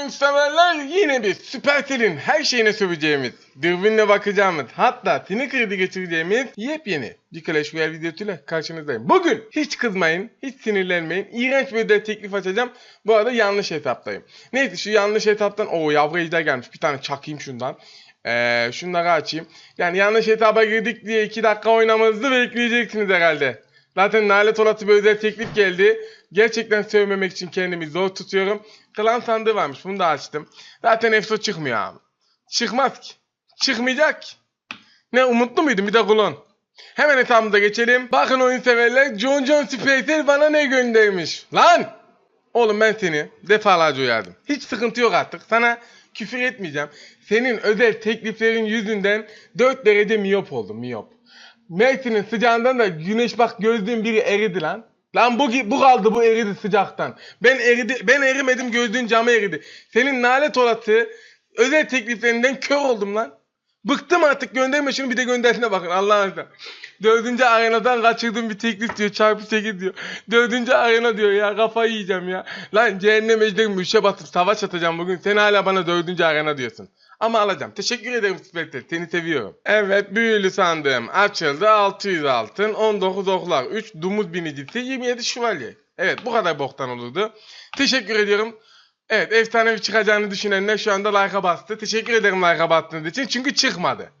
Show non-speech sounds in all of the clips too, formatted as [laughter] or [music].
oyun severler yine bir Supercell'in her şeyine söveceğimiz, dürbünle bakacağımız, hatta tini kredi geçireceğimiz yepyeni bir Clash Royale videosuyla karşınızdayım. Bugün hiç kızmayın, hiç sinirlenmeyin. İğrenç bir ödev teklif açacağım. Bu arada yanlış etaptayım. Neyse şu yanlış etaptan, o yavru ejder gelmiş. Bir tane çakayım şundan. Ee, şunları açayım. Yani yanlış etaba girdik diye 2 dakika oynamamızı bekleyeceksiniz herhalde. Zaten nalet olası bir özel teklif geldi. Gerçekten sevmemek için kendimi zor tutuyorum. Klan sandığı varmış. Bunu da açtım. Zaten EFSO çıkmıyor abi. Çıkmaz ki. Çıkmayacak ki. Ne umutlu muydun bir de kulon. Hemen hesabımıza geçelim. Bakın oyun severler. John John Spacer bana ne göndermiş. Lan! Oğlum ben seni defalarca uyardım. Hiç sıkıntı yok artık. Sana küfür etmeyeceğim. Senin özel tekliflerin yüzünden 4 derece miyop oldum miyop. Mersin'in sıcağından da güneş bak gözlüğün biri eridi lan. Lan bu bu kaldı bu eridi sıcaktan. Ben eridi ben erimedim gözlüğün camı eridi. Senin nalet olası özel tekliflerinden kör oldum lan. Bıktım artık gönderme şunu bir de gönderdiğine bakın Allah'ın izniyle. Dördüncü arenadan kaçırdığım bir teklif diyor çarpı 8 diyor. Dördüncü arena diyor ya kafayı yiyeceğim ya. Lan cehennem ejderim müşe batıp savaş atacağım bugün. Sen hala bana dördüncü arena diyorsun. Ama alacağım. Teşekkür ederim Spectre. Seni seviyorum. Evet büyülü sandığım açıldı. 600 altın, 19 oklar, 3 dumuz binicisi, 27 şövalye. Evet bu kadar boktan olurdu. Teşekkür ediyorum. Evet efsanevi çıkacağını düşünenler şu anda like'a bastı. Teşekkür ederim like'a bastığınız için. Çünkü çıkmadı.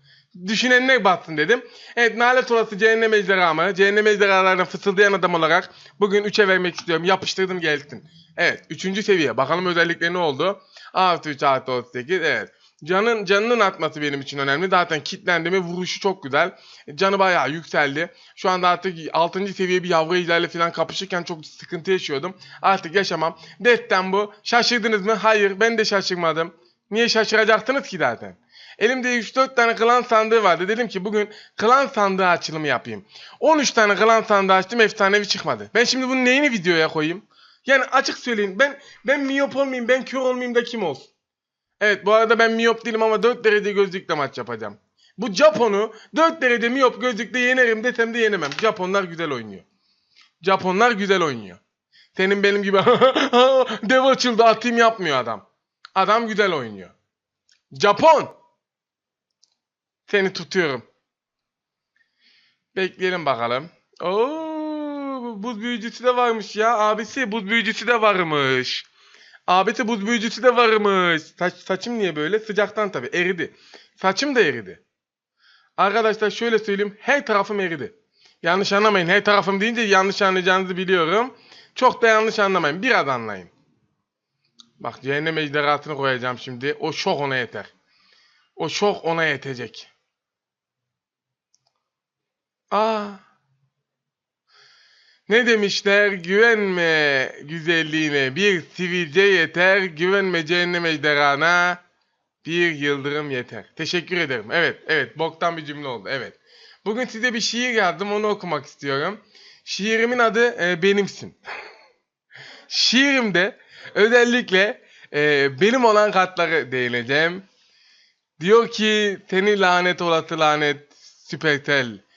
Düşünenler bassın dedim. Evet nalet olası cehennem ejderhamı. Cehennem ejderhalarına fısıldayan adam olarak bugün 3'e vermek istiyorum. Yapıştırdım gelsin. Evet 3. seviye. Bakalım özellikleri ne oldu? Artı 3 artı 38 evet. Canın canının atması benim için önemli. Zaten kitlendi mi vuruşu çok güzel. Canı bayağı yükseldi. Şu anda artık 6. seviye bir yavru ejderle falan kapışırken çok sıkıntı yaşıyordum. Artık yaşamam. Detten bu. Şaşırdınız mı? Hayır ben de şaşırmadım. Niye şaşıracaktınız ki zaten? Elimde 3-4 tane klan sandığı vardı. Dedim ki bugün klan sandığı açılımı yapayım. 13 tane klan sandığı açtım efsanevi çıkmadı. Ben şimdi bunun neyini videoya koyayım? Yani açık söyleyin ben ben miyop olmayayım ben kör olmayayım da kim olsun? Evet bu arada ben miyop değilim ama 4 derece gözlükle maç yapacağım. Bu Japon'u 4 derece miyop gözlükle yenerim desem de yenemem. Japonlar güzel oynuyor. Japonlar güzel oynuyor. Senin benim gibi [laughs] dev açıldı atayım yapmıyor adam. Adam güzel oynuyor. Japon. Seni tutuyorum. Bekleyelim bakalım. Oo, buz büyücüsü de varmış ya. Abisi buz büyücüsü de varmış. Abisi buz büyücüsü de varmış. Saç, saçım niye böyle? Sıcaktan tabii eridi. Saçım da eridi. Arkadaşlar şöyle söyleyeyim. Her tarafım eridi. Yanlış anlamayın. Her tarafım deyince yanlış anlayacağınızı biliyorum. Çok da yanlış anlamayın. Biraz anlayın. Bak cehennem ejderhasını koyacağım şimdi. O şok ona yeter. O şok ona yetecek. Aa. Ne demişler? Güvenme güzelliğine bir sivilce yeter. Güvenme cehennem ejderhana bir yıldırım yeter. Teşekkür ederim. Evet, evet. Boktan bir cümle oldu. Evet. Bugün size bir şiir yazdım. Onu okumak istiyorum. Şiirimin adı e, Benimsin. [laughs] Şiirimde özellikle e, benim olan katları değineceğim. Diyor ki seni lanet olası lanet Süpertel.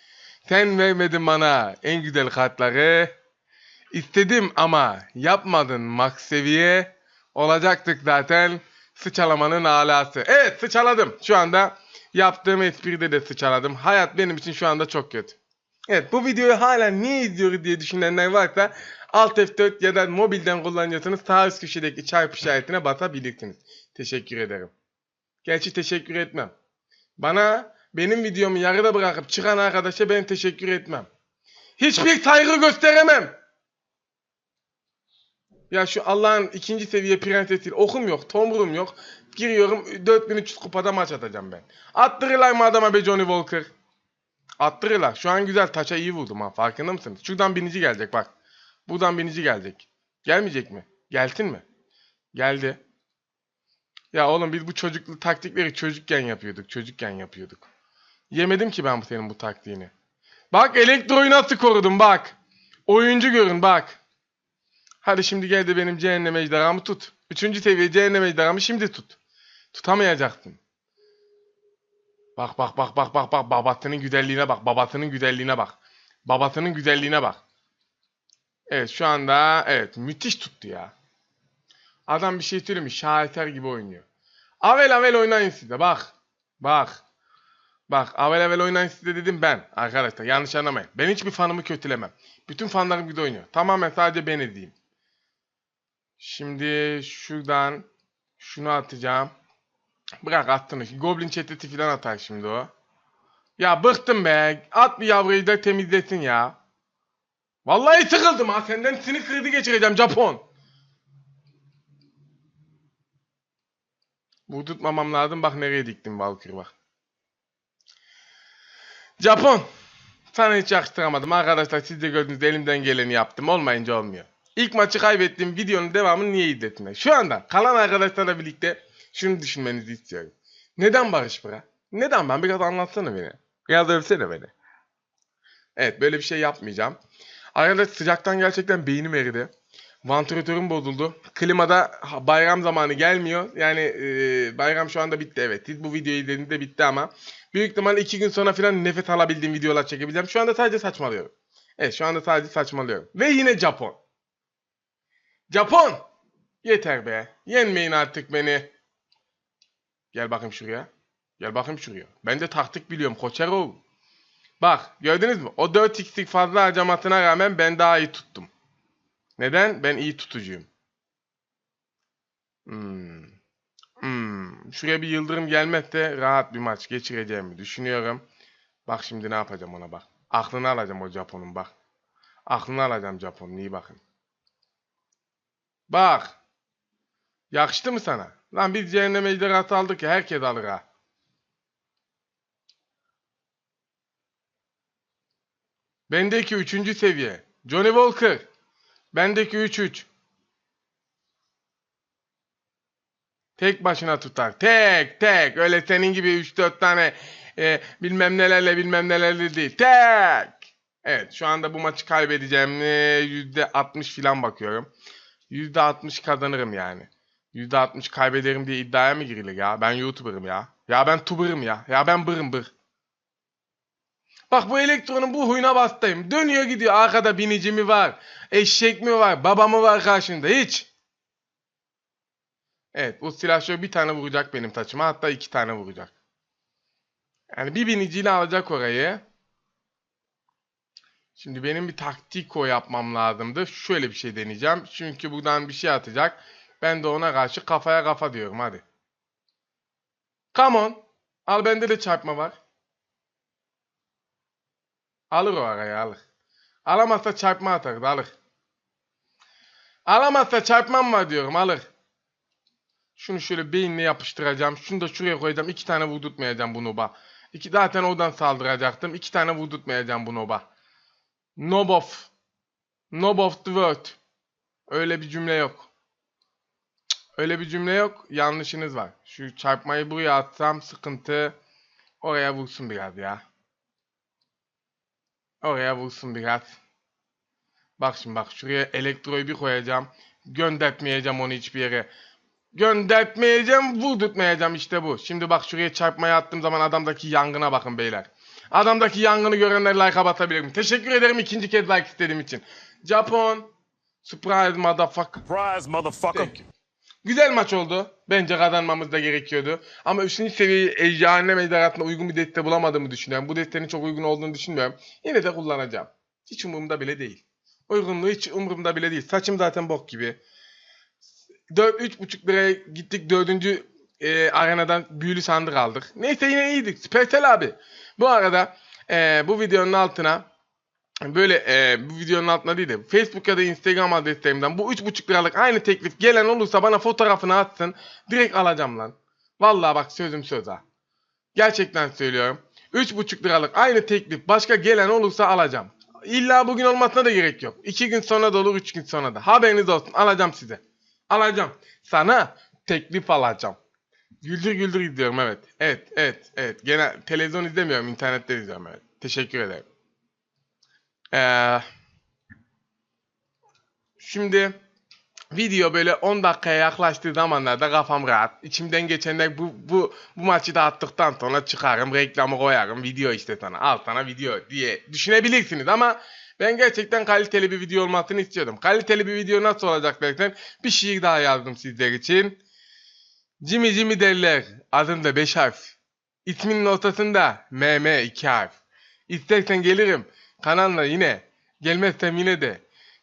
Sen vermedin bana en güzel kartları. İstedim ama yapmadın max seviye. Olacaktık zaten sıçalamanın alası. Evet sıçaladım. Şu anda yaptığım espride de sıçaladım. Hayat benim için şu anda çok kötü. Evet bu videoyu hala niye izliyoruz diye düşünenler varsa Alt F4 ya da mobilden kullanıyorsanız sağ üst köşedeki çarpı işaretine basabilirsiniz. Teşekkür ederim. Gerçi teşekkür etmem. Bana benim videomu yarıda bırakıp çıkan arkadaşa ben teşekkür etmem. Hiçbir saygı gösteremem. Ya şu Allah'ın ikinci seviye prensesiyle okum yok, tomrum yok. Giriyorum 4300 kupada maç atacağım ben. Attırırlar mı adama be Johnny Walker? Attırırlar. Şu an güzel taça iyi vurdum ha farkında mısınız? Şuradan binici gelecek bak. Buradan binici gelecek. Gelmeyecek mi? Gelsin mi? Geldi. Ya oğlum biz bu çocuklu taktikleri çocukken yapıyorduk. Çocukken yapıyorduk. Yemedim ki ben senin bu taktiğini. Bak elektroyu nasıl korudum bak. Oyuncu görün bak. Hadi şimdi gel de benim cehennem ejderhamı tut. Üçüncü seviye cehennem ejderhamı şimdi tut. Tutamayacaksın. Bak bak bak bak bak bak babasının güzelliğine bak. Babasının güzelliğine bak. Babasının güzelliğine bak. Evet şu anda evet müthiş tuttu ya. Adam bir şey söyleyeyim mi? Şaheser gibi oynuyor. Avel avel oynayın size bak. Bak. Bak avel avel oynayın size dedim ben arkadaşlar yanlış anlamayın. Ben hiçbir fanımı kötülemem. Bütün fanlarım güzel oynuyor. Tamamen sadece ben edeyim. Şimdi şuradan şunu atacağım. Bırak attın. Goblin çetesi falan atar şimdi o. Ya bıktım be. At bir yavruyu da temizlesin ya. Vallahi sıkıldım ha. Senden sinir krizi geçireceğim Japon. Bu tutmamam lazım. Bak nereye diktim Valkyrie bak. Japon. Sana hiç yakıştıramadım. Arkadaşlar siz de gördünüz elimden geleni yaptım. Olmayınca olmuyor. İlk maçı kaybettiğim videonun devamını niye izletme? Şu anda kalan arkadaşlarla birlikte şunu düşünmenizi istiyorum. Neden Barış Bıra? Neden ben? Biraz anlatsana beni. Biraz övsene beni. Evet böyle bir şey yapmayacağım. Arkadaşlar sıcaktan gerçekten beynim eridi. Vantilatörüm bozuldu. Klimada bayram zamanı gelmiyor. Yani e, bayram şu anda bitti evet. Bu videoyu izlediğinizde bitti ama. Büyük ihtimalle iki gün sonra falan nefes alabildiğim videolar çekebileceğim. Şu anda sadece saçmalıyorum. Evet şu anda sadece saçmalıyorum. Ve yine Japon. Japon! Yeter be. Yenmeyin artık beni. Gel bakayım şuraya. Gel bakayım şuraya. Ben de taktik biliyorum Koçerov. Bak gördünüz mü? O 4x'lik fazla harcamasına rağmen ben daha iyi tuttum. Neden? Ben iyi tutucuyum. Hmm. Hmm. Şuraya bir yıldırım gelmezse rahat bir maç geçireceğimi düşünüyorum. Bak şimdi ne yapacağım ona bak. Aklını alacağım o Japon'un bak. Aklını alacağım Japon'un iyi bakın. Bak. Yakıştı mı sana? Lan biz cehennem ejderhası aldık ya herkes alır ha. Bendeki üçüncü seviye. Johnny Walker. Bendeki 3-3. Tek başına tutar. Tek tek. Öyle senin gibi 3-4 tane e, bilmem nelerle bilmem nelerle değil. Tek. Evet şu anda bu maçı kaybedeceğim. E, %60 falan bakıyorum. %60 kazanırım yani. %60 kaybederim diye iddiaya mı girilir ya? Ben YouTuber'ım ya. Ya ben tuber'ım ya. Ya ben bırım bır. Bak bu elektronun bu huyuna bastayım. Dönüyor gidiyor. Arkada binici mi var? Eşek mi var? Baba mı var karşında? Hiç. Evet bu silahşör bir tane vuracak benim taçıma. Hatta iki tane vuracak. Yani bir biniciyle alacak orayı. Şimdi benim bir taktiko yapmam lazımdı. Şöyle bir şey deneyeceğim. Çünkü buradan bir şey atacak. Ben de ona karşı kafaya kafa diyorum hadi. Come on. Al bende de çarpma var. Alır o araya alır. Alamazsa çarpma atar da alır. Alamazsa çarpmam var diyorum alır. Şunu şöyle beyinle yapıştıracağım. Şunu da şuraya koyacağım. İki tane vurdurtmayacağım bu noba. İki, zaten oradan saldıracaktım. İki tane vurdurtmayacağım bu noba. Nob of. Nob of the world. Öyle bir cümle yok. Öyle bir cümle yok. Yanlışınız var. Şu çarpmayı buraya atsam sıkıntı. Oraya vursun biraz ya. Oraya vursun biraz. Bak şimdi bak şuraya elektroyu bir koyacağım. Göndertmeyeceğim onu hiçbir yere. Göndertmeyeceğim, vurdurtmayacağım işte bu. Şimdi bak şuraya çarpmaya attığım zaman adamdaki yangına bakın beyler. Adamdaki yangını görenler like'a basabilirim. Teşekkür ederim ikinci kez like istediğim için. Japon. Surprise motherfucker. Surprise, motherfucker. Thank you. Güzel maç oldu. Bence kazanmamız da gerekiyordu. Ama 3. seviyeyi ejderhaneme ejderhatına uygun bir deste bulamadığımı düşünüyorum. Bu destenin çok uygun olduğunu düşünmüyorum. Yine de kullanacağım. Hiç umurumda bile değil. Uygunluğu hiç umurumda bile değil. Saçım zaten bok gibi. 4 3,5 liraya gittik. Dördüncü e, arenadan büyülü sandık aldık. Neyse yine iyiydik. Süpersel abi. Bu arada e, bu videonun altına böyle e, bu videonun altına değil de Facebook ya da Instagram adreslerimden bu 3,5 liralık aynı teklif gelen olursa bana fotoğrafını atsın. Direkt alacağım lan. Vallahi bak sözüm söz ha. Gerçekten söylüyorum. 3,5 liralık aynı teklif başka gelen olursa alacağım. İlla bugün olmasına da gerek yok. 2 gün sonra da olur 3 gün sonra da. Haberiniz olsun alacağım size. Alacağım. Sana teklif alacağım. Güldür güldür izliyorum evet. Evet evet evet. Gene televizyon izlemiyorum internetten izliyorum evet. Teşekkür ederim. Ee, şimdi video böyle 10 dakikaya yaklaştığı zamanlarda kafam rahat. İçimden geçenler bu, bu, bu maçı da attıktan sonra çıkarım, reklamı koyarım, video işte sana, al sana video diye düşünebilirsiniz ama Ben gerçekten kaliteli bir video olmasını istiyordum. Kaliteli bir video nasıl olacak derken bir şiir daha yazdım sizler için. Jimmy Jimmy derler. Adında 5 harf. İsminin ortasında MM 2 harf. İstersen gelirim. Kanalına yine. Gelmezsem yine de.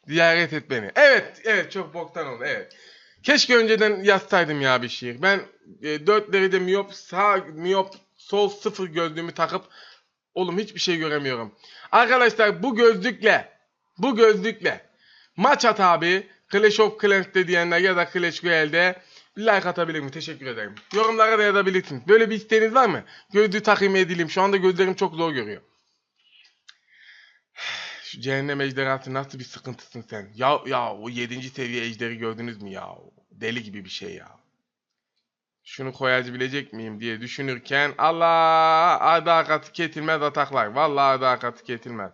Ziyaret et beni. Evet, evet çok boktan oldu. Evet. Keşke önceden yazsaydım ya bir şiir. Ben e, 4 derece miyop, sağ miyop, sol sıfır gözlüğümü takıp oğlum hiçbir şey göremiyorum. Arkadaşlar bu gözlükle, bu gözlükle maç at abi. Clash of Clans'te diyenler ya da Clash Royale'de like atabilir mi? Teşekkür ederim. Yorumlara da yazabilirsiniz. Böyle bir isteğiniz var mı? Gözlüğü takayım edeyim. Şu anda gözlerim çok zor görüyor. Cehennem ejderhası nasıl bir sıkıntısın sen? Ya ya o 7. seviye ejderi gördünüz mü ya? Deli gibi bir şey ya. Şunu koyabilecek miyim diye düşünürken Allah adakatı ketilmez ataklar. Vallahi adakatı ketilmez.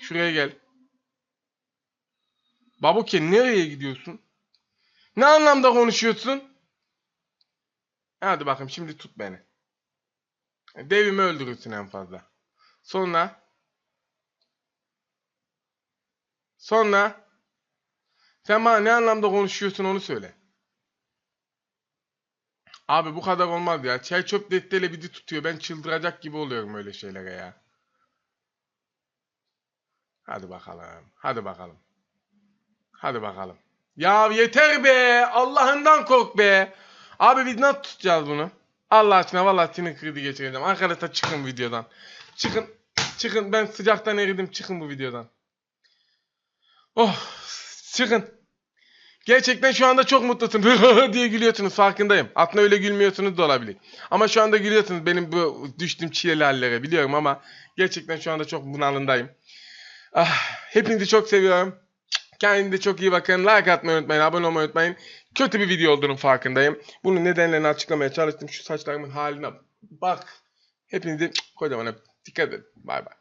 Şuraya gel. Babuke nereye gidiyorsun? Ne anlamda konuşuyorsun? Hadi bakayım şimdi tut beni. Devimi öldürürsün en fazla. Sonra Sonra sen bana ne anlamda konuşuyorsun onu söyle. Abi bu kadar olmaz ya. Çay çöp desteğiyle bir de tutuyor. Ben çıldıracak gibi oluyorum öyle şeylere ya. Hadi bakalım. Hadi bakalım. Hadi bakalım. Ya yeter be. Allah'ından kork be. Abi biz nasıl tutacağız bunu? Allah aşkına vallahi sinir krizi geçireceğim. Arkadaşlar çıkın videodan. Çıkın. Çıkın. Ben sıcaktan eridim. Çıkın bu videodan. Oh. Çıkın. Gerçekten şu anda çok mutlusun [laughs] diye gülüyorsunuz farkındayım. Aslında öyle gülmüyorsunuz da olabilir. Ama şu anda gülüyorsunuz benim bu düştüğüm çileli hallere biliyorum ama gerçekten şu anda çok bunalındayım. Ah, hepinizi çok seviyorum. Kendinize çok iyi bakın. Like atmayı unutmayın. Abone olmayı unutmayın. Kötü bir video olduğunun farkındayım. Bunun nedenlerini açıklamaya çalıştım. Şu saçlarımın haline bak. Hepinizi kocaman öp. Dikkat edin. Bay bay.